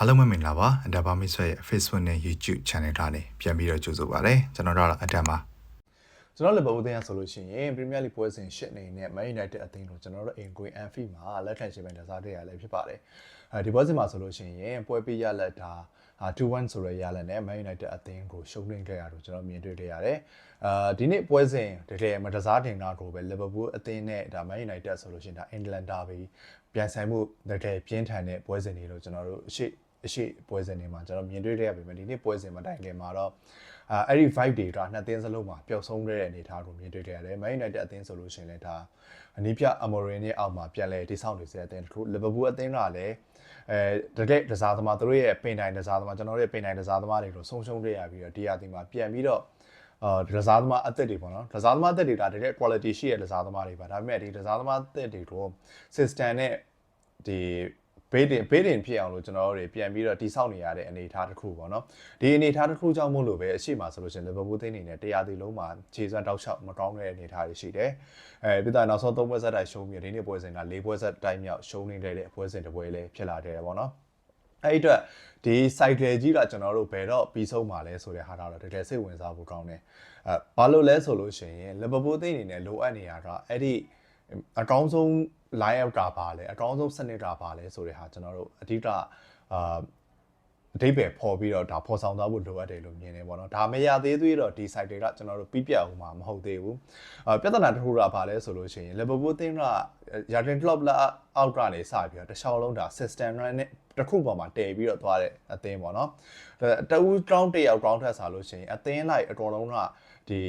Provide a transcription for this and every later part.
အားလုံးပဲမင်္ဂလာပါအဒါဘာမစ်ဆွဲရဲ့ Facebook နဲ့ YouTube Channel ထားနေပြန်ပြီးတော့ကြိုဆိုပါရစေကျွန်တော်တို့ကတော့အဒါပါကျွန်တော်လည်းဘုတ်သင်းရဆိုလို့ရှိရင် Premier League ပွဲစဉ်ရှစ်အနေနဲ့ Man United အသင်းကိုကျွန်တော်တို့ in Green Anfield မှာလက်ခံရှင်ပန်တစားတဲ့ရလည်းဖြစ်ပါတယ်အဲဒီပွဲစဉ်မှာဆိုလို့ရှိရင်ပွဲပေးရလက်တာ2-1ဆိုရရလက်နဲ့ Man United အသင်းကိုရှုံးနိမ့်ခဲ့ရတော့ကျွန်တော်မြင်တွေ့ခဲ့ရတယ်အာဒီနေ့ပွဲစဉ်တကယ်မတစားတင်တာကိုပဲ Liverpool အသင်းနဲ့ဒါ Man United ဆိုလို့ရှိရင်ဒါ England Derby ပြန်ဆိုင်မှုတကယ်ပြင်းထန်တဲ့ပွဲစဉ်တွေလို့ကျွန်တော်တို့အရှိ အရှိပွဲစဉ်တွေမှာကျွန်တော်မြင်တွေ့ခဲ့ရပြီမယ်ဒီနေ့ပွဲစဉ်မတိုင်ခင်မှာတော့အာအဲ့ဒီ vibe တွေကနှစ်သင်းစလုံးမှာပျောက်ဆုံးတဲ့အနေအထားကိုမြင်တွေ့ခဲ့ရတယ်။ Man United အသင်းဆိုလို့ရှိရင်လည်းဒါအနီးပြ Amorim ရဲ့အောက်မှာပြန်လဲတိဆောက်နေစေတဲ့အသင်းတစ်ခု Liverpool အသင်းကလည်းအဲတကယ်တစားသမားတို့ရဲ့ပင်တိုင်းတစားသမားကျွန်တော်တို့ရဲ့ပင်တိုင်းတစားသမားတွေလို့ဆုံးရှုံးခဲ့ရပြီးတော့ဒီရာသီမှာပြန်ပြီးတော့အာဒဇာသမားအသက်တွေပေါ့နော်ဒဇာသမားအသက်တွေဒါတကယ် quality ရှိတဲ့ဒဇာသမားတွေပါဒါပေမဲ့ဒီဒဇာသမားအသက်တွေကို system နဲ့ဒီ ဘေးတင်ဘေးတင်ဖြစ်အောင်လို့ကျွန်တော်တို့တွေပြန်ပြီးတော့တိဆောက်နေရတဲ့အနေအထားတစ်ခုပေါ့နော်ဒီအနေအထားတစ်ခုကြောင့်မို့လို့ပဲအရှိမဆိုလို့ရှိရင် Liverpool သိန်းနေနဲ့တရားသီလုံးမှာခြေစွမ်းတောက်လျှောက်မကောင်းတဲ့အနေအထားတွေရှိတယ်အဲပြီးတော့နောက်ဆုံး၃ပွဲဆက်တိုက်ရှုံးပြီးဒီနေ့ပွဲစဉ်က၄ပွဲဆက်တိုက်မြောက်ရှုံးနေတဲ့အပွဲစဉ်တစ်ပွဲလည်းဖြစ်လာတယ်ပေါ့နော်အဲ့ဒီအတွက်ဒီ cycle ကြီးကကျွန်တော်တို့ဘယ်တော့ပြီးဆုံးမှာလဲဆိုတဲ့ဟာတော့တကယ်စိတ်ဝင်စားဖို့ကောင်းတယ်အဲဘာလို့လဲဆိုလို့ရှိရင် Liverpool သိန်းနေနဲ့လိုအပ်နေတာကအဲ့ဒီအကောင်းဆုံး line out ကပါလဲအကောင်းဆုံးစနစ်ကပါလဲဆိုတဲ့ဟာကျွန်တော်တို့အဓိကအာအတိပယ်ပေါ်ပြီးတော့ဒါပေါ်ဆောင်သွားဖို့လိုအပ်တယ်လို့မြင်နေပေါ့နော်ဒါမရသေးသေးတော့ဒီ site တွေကကျွန်တော်တို့ပြီးပြတ်အောင်မှာမဟုတ်သေးဘူးအာပြဿနာတစ်ခုကဘာလဲဆိုလို့ရှိရင် Liverpool အသင်းက Jurgen Klopp လာအောက်ကနေစပြီးတော့တခြားလုံးဒါ system run နဲ့တစ်ခုပေါ်မှာတည်ပြီးတော့သွားတဲ့အသင်းပေါ့နော်တအူးကောင်းတစ်ယောက်ကောင်းထက်စားလို့ရှိရင်အသင်းလိုက်အတော်လုံးကဒီ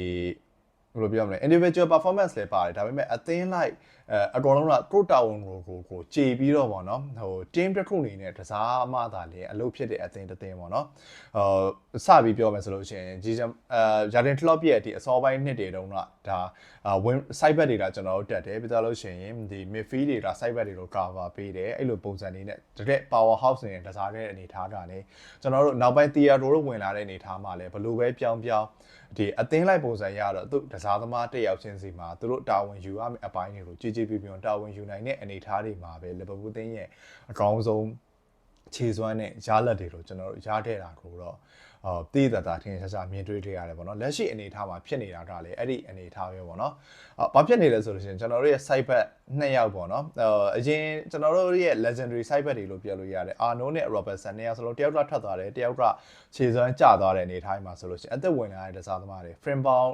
ဘယ်လိုပြောမလဲ individual performance လည်းပါတယ်ဒါပေမဲ့အသင်းလိုက် အဲအကောင်လုံးကကိုတာဝန်ကိုကိုကိုကြည်ပြီးတော့ဗောနော်ဟို team တစ်ခုအနေနဲ့တစားမှသာလေအလုပ်ဖြစ်တဲ့အသင်းတစ်သင်းဗောနော်ဟိုစပြီးပြောမယ်ဆိုလို့ရှိရင်ဂျီဂျမ်အဲဂျာဒင်ကလော့ရဲ့ဒီအစောပိုင်းနှစ်တွေတုန်းကဒါဝင်း side back တွေကကျွန်တော်တို့တက်တယ်ပြီးတော့လို့ရှိရင်ဒီ midfield တွေက side back တွေကို cover ပေးတယ်အဲ့လိုပုံစံလေးနဲ့တကယ် power house နဲ့တစားတဲ့အနေထားတာနေကျွန်တော်တို့နောက်ပိုင်း theater တို့ဝင်လာတဲ့အနေထားမှာလည်းဘလို့ပဲပြောင်းပြောင်းဒီအသင်းလိုက်ပုံစံရတော့သူတစားသမားတစ်ယောက်ချင်းစီမှာသူတို့တာဝန်ယူရမယ့်အပိုင်းတွေကိုကြည်ကြည်ပြပြတာဝန်ယူနိုင်တဲ့အနေအထားတွေမှာပဲလီဗာပူးသင်းရဲ့အကောင်းဆုံးခြေစွမ်းနဲ့ရားလက်တွေကိုကျွန်တော်တို့ရားခဲ့တာကိုတော့အော်တည်တတာထင်ရှားရှားမြင်တွေ့တွေ့ရတယ်ပေါ့နော်လက်ရှိအနေအထားမှာဖြစ်နေတာကလည်းအဲ့ဒီအနေအထားပဲပေါ့နော်အော်ဘာဖြစ်နေလဲဆိုလို့ရှိရင်ကျွန်တော်တို့ရဲ့ side back နှစ်ယောက်ပေါ့နော်အော်အရင်ကျွန်တော်တို့ရဲ့ legendary side back တွေလို့ပြောလို့ရတယ်အာနိုနဲ့ Robertson နှစ်ယောက်စလုံးတယောက်ကထွက်သွားတယ်တယောက်ကခြေစွမ်းကျသွားတဲ့အနေအထားမှာဆိုလို့ရှိရင်အသက်ဝင်လာတဲ့တစားသမားတွေ Frimpong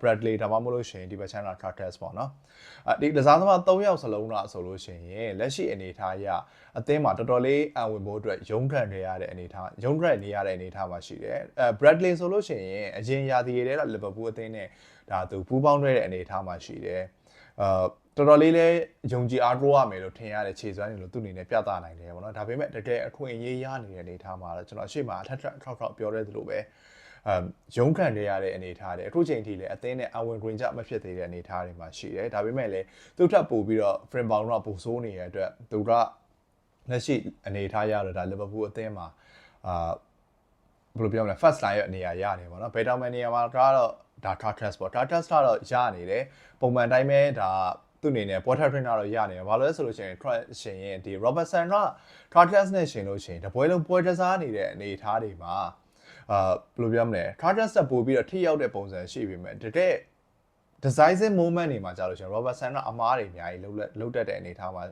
Bradley ဒါမှမဟုတ်လို့ရှိရင်ဒီဘက်ချမ်းလာ Cartes ပေါ့နော်အဲဒီတစားသမား၃ယောက်စလုံးလားဆိုလို့ရှိရင်လက်ရှိအနေအထားအရအသင်းမှာတော်တော်လေးအံဝင်ဖို့အတွက်ရုန်းကန်နေရတဲ့အနေအထားရုန်းကန်နေရတဲ့အနေအထားမှာရှိတယ်အဲ Bradley ဆိုလို့ရှိရင်အရင်ရာသီရဲ့လီဗာပူးအသင်းနဲ့ဒါသူပူးပေါင်းတဲ့အနေအထားမှာရှိတယ်အာ တော်တော်လေးလဲယုံကြည်အားကိုးရမယ်လို့ထင်ရတဲ့ခြေစွမ်းတွေလို့သူ့အနေနဲ့ပြသနိုင်တယ်ပေါ့နော်ဒါပေမဲ့တကယ်အခွင့်အရေးရနေတဲ့အနေအထားမှာတော့ကျွန်တော်အရှိမအထက်ထက်ထောက်ထောက်ပြောရဲသလိုပဲအမ်ရုံးခံရတဲ့အနေအထားတွေအခုချိန်ထိလည်းအသင်းနဲ့အဝင် green ကြမဖြစ်သေးတဲ့အနေအထားတွေမှာရှိတယ်ဒါပေမဲ့လည်းသူ့ထပ်ပို့ပြီးတော့ frame bound ကပိုဆိုးနေတဲ့အတွက်သူကလက်ရှိအနေအထားရတော့ဒါ Liverpool အသင်းမှာအာဘယ်လိုပြောမလဲ first line ရဲ့အနေအရာရနေပါတော့ better man နေရာမှာကတော့ဒါ Tartas ပေါ့ Tartas ကတော့ရနေတယ်ပုံမှန်တိုင်းပဲဒါ သူ့အနေနဲ့ water trainer တော့ရနေတယ်ဘာလို့လဲဆိုလို့ရှိရင် crash ရှင်ရင်ဒီ Robertson က Tartas နဲ့ရှင်လို့ရှိရင်တပွဲလုံးပွဲတစားနေတဲ့အနေအထားတွေမှာအာဘယ်လိုပြောမလဲ Tartas တက်ပို့ပြီးတော့ထိရောက်တဲ့ပုံစံရှိပြီမဲ့တကယ် decisive moment တွေမှာကြာလို့ရှိရင် Robertson ကအမားတွေအများကြီးလှုပ်လှုပ်တတ်တဲ့အနေအထားမှာ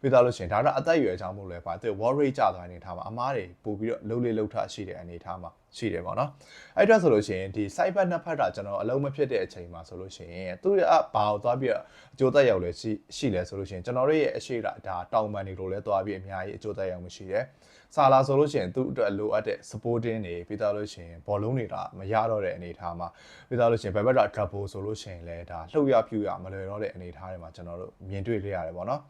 ပြီးသားလို့ရှိရင်ဒါတော့အသက်အရွယ်အကြောင်းမို့လဲပါသူ war rate ကျသွားတဲ့အနေအထားမှာအမားတွေပို့ပြီးတော့လှုပ်လေလှုပ်ထရှိတဲ့အနေအထားမှာ ရှိတယ်ပေါ့နော်အဲ့အတွက်ဆိုလို့ရှိရင်ဒီ side back နှစ်ဖက်ကကျွန်တော်အလုံးမဖြစ်တဲ့အချိန်မှာဆိုလို့ရှိရင်သူ့ရဲ့အဘာကိုသွားပြီးတော့အကျိုးသက်ရောက်လဲရှိရှိလဲဆိုလို့ရှိရင်ကျွန်တော်တို့ရဲ့အရှိတာဒါတောင်ပန်တွေကိုလည်းသွားပြီးအများကြီးအကျိုးသက်ရောက်မှုရှိတယ်ဆာလာဆိုလို့ရှိရင်သူ့အတွက်လိုအပ်တဲ့ supporting တွေပြီးသားလို့ရှိရင်ဘောလုံးတွေကမရတော့တဲ့အနေအထားမှာပြီးသားလို့ရှိရင်ဘယ်ဘက်က double ဆိုလို့ရှိရင်လည်းဒါလှုပ်ရပြူရမလွယ်တော့တဲ့အနေအထားတွေမှာကျွန်တော်တို့မြင်တွေ့ခဲ့ရတယ်ပေါ့နော်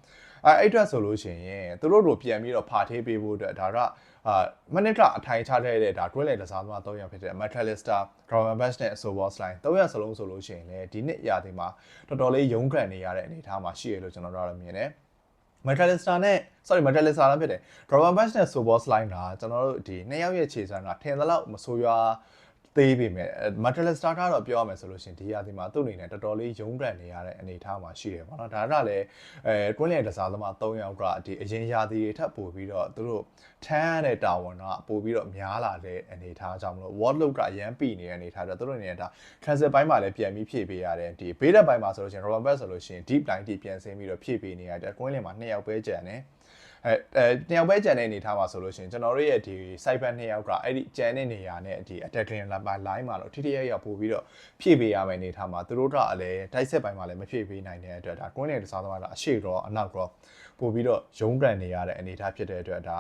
အဲအဲ့အတွက်ဆိုလို့ရှိရင်သူတို့တို့ပြန်ပြီးတော့ဖာထေးပေးဖို့အတွက်ဒါက အာမနစ်ကအထိုင်ချခဲ့တဲ့ဒါ twin lane တစားသမား၃ယောက်ဖြစ်တဲ့ Metalista, Ground Bash နဲ့ Sobos Line ၃ယောက်စလုံးဆိုလို့ရှိရင်လည်းဒီနှစ်ရာသီမှာတော်တော်လေးရုန်းကန်နေရတဲ့အနေအထားမှာရှိရလို့ကျွန်တော်တို့ကတော့မြင်တယ် Metalista နဲ့ sorry Metalista လည်းဖြစ်တယ် Ground Bash နဲ့ Sobos Line ကကျွန်တော်တို့ဒီနှစ်ယောက်ရဲ့ခြေစွမ်းကထင်သလောက်မဆိုးရွား သေးပေမဲ့မက်တလက်စတာကတော့ပြောရမယ်ဆိုလို့ရှိရင်ဒီရာသီမှာသူ့အနေနဲ့တော်တော်လေးရုန်းကန်နေရတဲ့အနေအထားမှာရှိတယ်ပေါ့နော်ဒါကလည်းအဲကွင်းလျင်တစားသမား3ယောက်ကဒီအရင်ရာသီတွေထပ်ပို့ပြီးတော့သူတို့ထမ်းရတဲ့တာဝန်ကပို့ပြီးတော့များလာတဲ့အနေအထားကြောင့်မလို့ ward load ကအရန်ပိနေတဲ့အနေအထားတော့သူတို့အနေနဲ့ဒါ cancel ဘိုင်းမှာလည်းပြန်ပြီးဖြည့်ပေးရတယ်ဒီဘေးတက်ဘိုင်းမှာဆိုလို့ရှိရင် Robert Bass ဆိုလို့ရှိရင် deep line တိပြန်ဆင်းပြီးတော့ဖြည့်ပေးနေရတယ်ကွင်းလျင်မှာ2ယောက်ပဲကျန်တယ် အဲအဲတယောက်ပဲကြံတဲ့အနေထားမှာဆိုလို့ရှိရင်ကျွန်တော်တို့ရဲ့ဒီ site back နှစ်ယောက်ကအဲ့ဒီကြံတဲ့နေရာနဲ့ဒီ attacking line မှာတော့ထိထိရရပို့ပြီးတော့ဖြည့်ပေးရမယ့်အနေထားမှာသူတို့ကလည်းတိုက်ဆက်ပိုင်းမှာလည်းမဖြည့်ပေးနိုင်တဲ့အတွက်ဒါကွင်းလေတစားသမားကအရှိတော့အနောက်တော့ပို့ပြီးတော့ရုံးကန်နေရတဲ့အနေထားဖြစ်တဲ့အတွက်ဒါ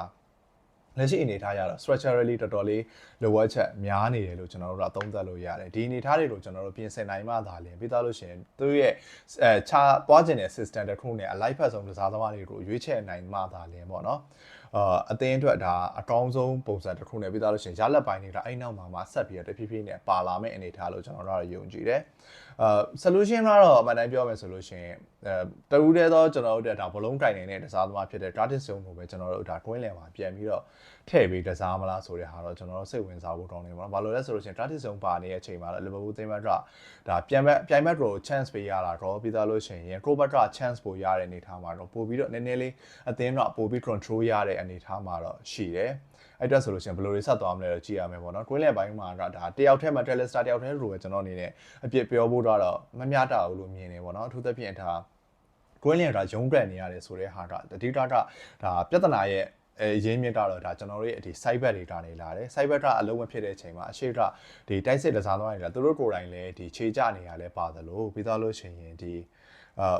လက်ရှိအနေထားရတော့ structurally တော်တော်လေးလိုအပ်ချက်များနေတယ်လို့ကျွန်တော်တို့ကသုံးသပ်လို့ရတယ်ဒီအနေထားတွေကိုကျွန်တော်တို့ပြင်ဆင်နိုင်မှသာလျှင်ပြီးသားလို့ရှိရင်သူရဲ့အဲခြားသွားကျင်တဲ့ system တစ်ခုနဲ့အလိုက်ဖက်ဆုံးကစားသမားတွေကိုရွေးချယ်နိုင်မှသာလျှင်ပေါ့နော် အာအသင်းအတွက်ဒါအကောင်းဆုံးပုံစံတစ်ခုနဲ့ပြီးသားလို့ရှိရင်ရလက်ပိုင်းတွေကအဲ့နောက်မှာမှဆက်ပြီးတော့တဖြည်းဖြည်းနဲ့ပါလာမယ့်အနေထားလို့ကျွန်တော်တို့ကယုံကြည်တယ်အာ solution ကတော့အမှန်တမ်းပြောမယ်ဆိုလို့ရှိရင်အဲတရူးတဲ့တော့ကျွန်တော်တို့ဒါဘလုံးကင်နေတဲ့တစားသမားဖြစ်တဲ့ Curtis Jones ကိုပဲကျွန်တော်တို့ဒါ Queen လယ်မှာပြန်ပြီးတော့ထည့်ပြီးကစားမလားဆိုတဲ့ဟာတော့ကျွန်တော်တို့စိတ်ဝင်စားဖို့ကောင်းနေပါတော့ဘာလို့လဲဆိုလို့ရှိရင် Curtis Jones ပါနေတဲ့အချိန်မှာတော့ Liverpool သင်းဘက်ကဒါပြန်မဲ့ပြိုင်ဘက်ကို chance ပေးရတာတော့ပြီးသားလို့ရှိရင် Robert က chance ပိုရတဲ့အနေထားမှာတော့ပို့ပြီးတော့နည်းနည်းလေးအသင်းတော့ပို့ပြီး control ရတဲ့အနေထားမှာတော့ရှိတယ်အဲ့အတွက်ဆိုလို့ရှိရင်ဘယ်လိုတွေဆက်သွားမလဲတော့ကြည့်ရမယ်ပေါ့နော်ကွင်းလယ်ပိုင်းမှာကဒါတယောက်တည်းမှာ Telestar တယောက်တည်းလိုပဲကျွန်တော်အနေနဲ့အပြစ်ပြောဖို့တော့မမျှတဘူးလို့မြင်နေပေါ့နော်အထူးသဖြင့်ဒါကွင်းလယ်ကရုံးကန်နေရတယ်ဆိုတဲ့ဟာကတတိတကဒါပြဿနာရဲ့အဲရင်းမြစ်ကတော့ဒါကျွန်တော်တို့ရဲ့ဒီ site back တွေကနေလာတယ် site back ကအလုံးမဖြစ်တဲ့အချိန်မှာအရှိကဒီတိုက်စစ်တစားသွားနေတာသူတို့ကိုယ်တိုင်လည်းဒီခြေကြနေရလဲပါသလိုပြီးသားလို့ရှိရင်ဒီအာ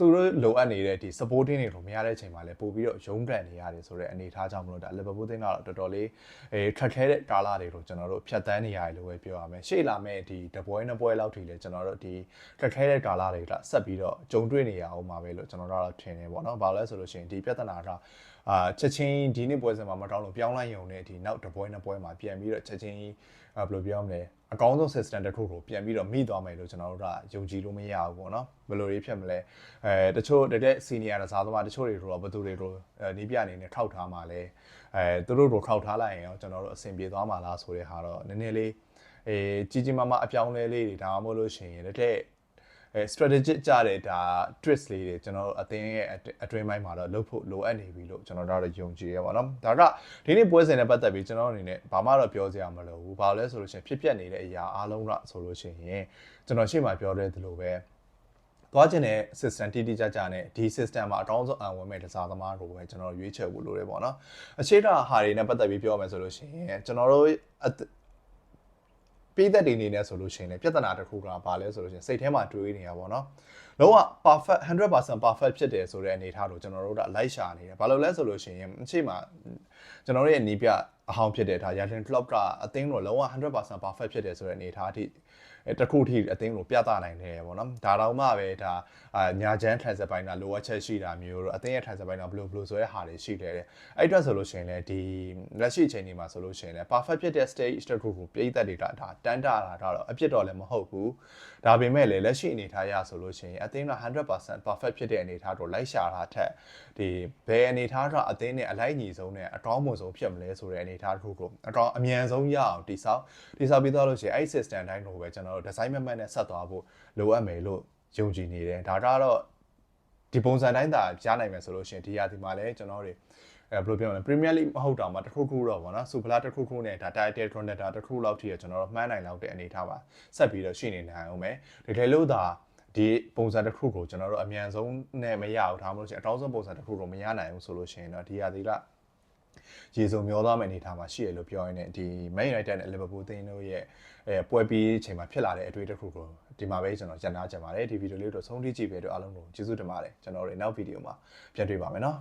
သူတို့လိုအပ်နေတဲ့ဒီ supporting တွေကိုမရတဲ့အချိန်မှာလည်းပို့ပြီးတော့ရုံးကန်နေရတယ်ဆိုတဲ့အနေအထားကြောင့်မလို့ဒါ Liverpool သင်းကတော့တော်တော်လေးအဲခက်ခဲတဲ့ကာလတွေကိုကျွန်တော်တို့ဖြတ်တန်းနေရတယ်လို့ပဲပြောရမယ်ရှေ့လာမဲ့ဒီတပွဲနှစ်ပွဲလောက်ထိလည်းကျွန်တော်တို့ဒီခက်ခဲတဲ့ကာလတွေကဆက်ပြီးတော့ကြုံတွေ့နေရအောင်ပါပဲလို့ကျွန်တော်တို့ကတော့ထင်နေပေါ့နော်ဘာလို့လဲဆိုလို့ရှိရင်ဒီပြဿနာက အာချက်ချင်းဒီနေ့ပွဲစဉ်မှာမတောင်းလို့ပြောင်းလိုက်ရုံနဲ့ဒီနောက်တပွဲနှစ်ပွဲမှာပြန်ပြီးတော့ချက်ချင်းဘယ်လိုပြောမလဲအကောင်းဆုံး system တစ်ခုကိုပြန်ပြီးတော့မိသွားမယ်လို့ကျွန်တော်တို့ကယုံကြည်လို့မရဘူးပေါ့နော်ဘယ်လိုတွေဖြစ်မလဲအဲတချို့တကယ် senior တစားသမားတချို့တွေတော့ဘယ်သူတွေကိုနီးပြအနေနဲ့ထောက်ထားမှလဲအဲသူတို့ကိုထောက်ထားလိုက်ရင်ရောကျွန်တော်တို့အဆင်ပြေသွားမှာလားဆိုတဲ့ဟာတော့နည်းနည်းလေးအဲကြီးကြီးမားမားအပြောင်းလဲလေးတွေဒါမှမဟုတ်လို့ရှိရင်တကယ် အဲ strategic ကြတဲ့ဒါ twist လေးတွေကျွန်တော်တို့အသင်းရဲ့အတွင်းပိုင်းမှာတော့လုပ်ဖို့လိုအပ်နေပြီလို့ကျွန်တော်တို့ယုံကြည်ရပါတော့ဒါကဒီနေ့ပွဲစဉ်နဲ့ပတ်သက်ပြီးကျွန်တော်အနေနဲ့ဘာမှတော့ပြောစရာမလိုဘူးဘာလို့လဲဆိုလို့ရှိရင်ဖြစ်ပျက်နေတဲ့အရာအားလုံးကဆိုလို့ရှိရင်ကျွန်တော်ရှေ့မှာပြောတဲ့ဒီလိုပဲသွားကျင်တဲ့ system တိတိကျကျနဲ့ဒီ system မှာအကောင်းဆုံးအံဝင်မဲ့တစားသမားကိုပဲကျွန်တော်ရွေးချယ်ဖို့လိုတယ်ပေါ့နော်အခြေတာဟာတွေနဲ့ပတ်သက်ပြီးပြောမယ်ဆိုလို့ရှိရင်ကျွန်တော်တို့ ပြည်သက်တွေအနေနဲ့ဆိုလို့ရှိရင်လည်းပြဿနာတစ်ခုကဘာလဲဆိုလို့ရှိရင်စိတ်ထဲမှာတွေးနေတာပေါ့နော်လုံးဝ perfect 100% perfect ဖြစ်တယ်ဆိုတဲ့အနေအထားကိုကျွန်တော်တို့ကလိုက်ရှာနေတယ်ဘာလို့လဲဆိုလို့ရှိရင်အချိန်မှာကျွန်တော်တို့ရဲ့နီးပြ အဟောင်းဖြစ်တဲ့ဒါ Jurgen Klopp ကအသင်းကိုလုံးဝ100% perfect ဖြစ်တယ်ဆိုတဲ့အနေအထားအထိတခုထိအသင်းကိုပြသနိုင်တယ်ပေါ့နော်ဒါတောင်မှပဲဒါညာချမ်း transfer ပိုင်းကလိုအပ်ချက်ရှိတာမျိုးတော့အသင်းရဲ့ transfer ပိုင်းကဘလို့ဘလို့ဆိုတဲ့ဟာတွေရှိတယ်အဲ့အတွက်ဆိုလို့ရှိရင်လည်းဒီလက်ရှိအချိန်ဒီမှာဆိုလို့ရှိရင်လည်း perfect ဖြစ်တဲ့ stage တစ်ခုကိုပြည်သက်တွေကဒါတန်းတာတာတော့အပြစ်တော့လည်းမဟုတ်ဘူးဒါပေမဲ့လည်းလက်ရှိအနေထားရဆိုလို့ရှိရင်အသင်းက100% perfect ဖြစ်တဲ့အနေထားကိုလိုက်ရှာတာထက်ဒီဘယ်အနေထားကအသင်းနဲ့အလိုက်ညီဆုံးနဲ့အကောင်းမွန်ဆုံးဖြစ်မလဲဆိုတဲ့အနေထားတစ်ခုကိုအကောင်းအမြန်ဆုံးရအောင်တိဆောက်တိဆောက်ပြီးတော့လို့ရှိရင်အဲ့ system တိုင်းကိုပဲကျွန်တော်တို့ design မှတ်မှတ်နဲ့ဆက်သွားဖို့လိုအပ်မယ်လို့ယုံကြည်နေတယ်ဒါကတော့ဒီပုံစံတိုင်းသာရနိုင်မယ်ဆိုလို့ရှိရင်ဒီရာဒီမှာလည်းကျွန်တော်တို့အဲဘယ်လိုပြောမလဲ Premier League မဟုတ်တော့မှတစ်ခုခုတော့ဗောနော် Super League တစ်ခုခုနဲ့ဒါ Title Contender တစ်ခုလောက်ထိရကျွန်တော်တို့မှန်းနိုင်လောက်တဲ့အနေထားပါဆက်ပြီးတော့ရှိနေနိုင်အောင်မယ်တကယ်လို့သာဒီပုံစံတစ်ခုကိုကျွန်တော်တို့အမြန်ဆုံးနဲ့မရဘူးဒါမှမဟုတ်ရှင်အတောင်းဆုံးပုံစံတစ်ခုကိုမရနိုင်ဘူးဆိုလို့ရှိရင်တော့ဒီရာသီက ရေစုံမျောသွားမယ့်အနေအထားမှာရှိရလို့ပြောရင်းနဲ့ဒီ Man United နဲ့ Liverpool သင်းတို့ရဲ့အဲပွဲပြီးချိန်မှာဖြစ်လာတဲ့အတွေ့အကြုံတစ်ခုကိုဒီမှာပဲကျွန်တော်ကြံ့နာကြပါတယ်ဒီဗီဒီယိုလေးတော့ဆုံးထိကြည့်ပေးတော့အားလုံးကိုကျေးဇူးတင်ပါတယ်ကျွန်တော်တို့နောက်ဗီဒီယိုမှာပြန်တွေ့ပါမယ်နော်